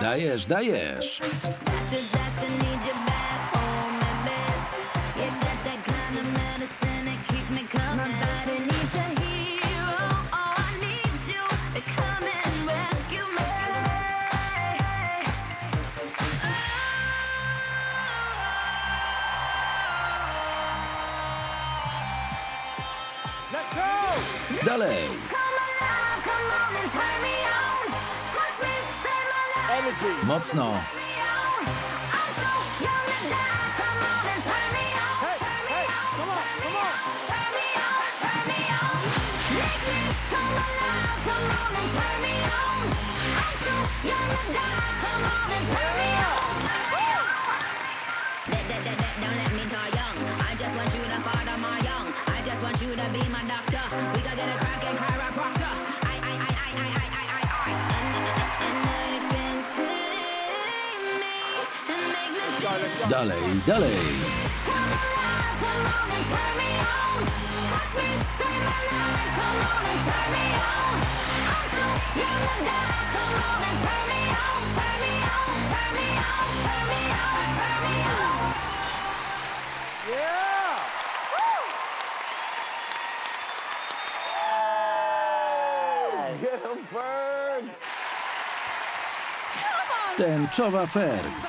Dajesz, dajesz. Dalej. Mocno. Don't let me die young. I just want you to father Dalej, dalej. Tęczowa Ferg.